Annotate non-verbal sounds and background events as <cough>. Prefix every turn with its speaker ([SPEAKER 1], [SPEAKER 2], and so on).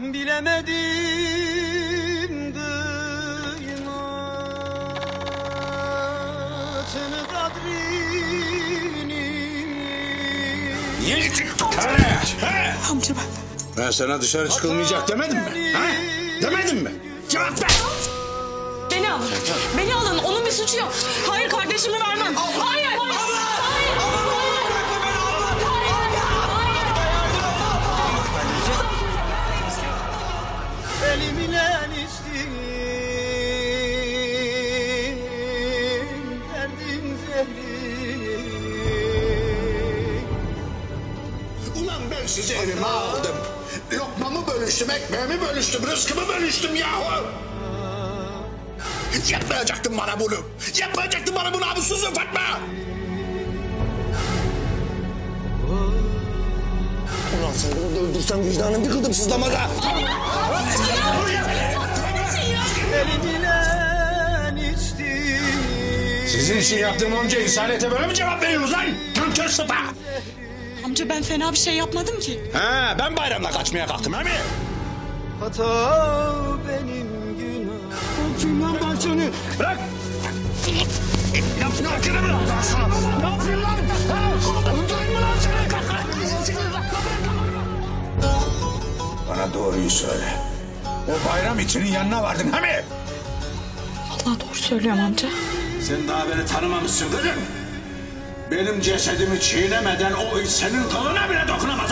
[SPEAKER 1] Bilemedim kıymatını kadrini
[SPEAKER 2] Niye çıktık tane?
[SPEAKER 3] Amca ben.
[SPEAKER 2] Ben sana dışarı çıkılmayacak demedim mi? Ha? Demedim mi? Cevap ver.
[SPEAKER 3] Beni alın. Beni alın. Onun bir suçu
[SPEAKER 1] Elimle içtim Derdin zehri
[SPEAKER 2] Ulan ben sizi evime aldım. Lokmamı bölüştüm, ekmeğimi bölüştüm, rızkımı bölüştüm yahu. Yapmayacaktın bana bunu. Yapmayacaktın bana bunu namussuzum Fatma. Ulan seni orada öldürsem vicdanım yıkıldım sızlamada.
[SPEAKER 1] İçtim <laughs>
[SPEAKER 2] Sizin için yaptığım onca insaniyete böyle mi cevap veriyorsunuz lan? Nankör sıpa.
[SPEAKER 3] Amca ben fena bir şey yapmadım ki.
[SPEAKER 2] Ha, ben bayramda kaçmaya kalktım ha mi?
[SPEAKER 1] Hata benim günah
[SPEAKER 2] Öpeyim lan ben seni. Bırak. Ne yapıyorsun bırak ben sana? Ne yapayım lan? Ha? Öldüreyim mi lan seni? Bana doğruyu söyle. O bayram içinin yanına vardın ha mi?
[SPEAKER 3] Allah doğru söylüyorum amca.
[SPEAKER 2] Sen daha beni tanımamışsın kızım. Benim cesedimi çiğnemeden o senin kılına bile dokunamaz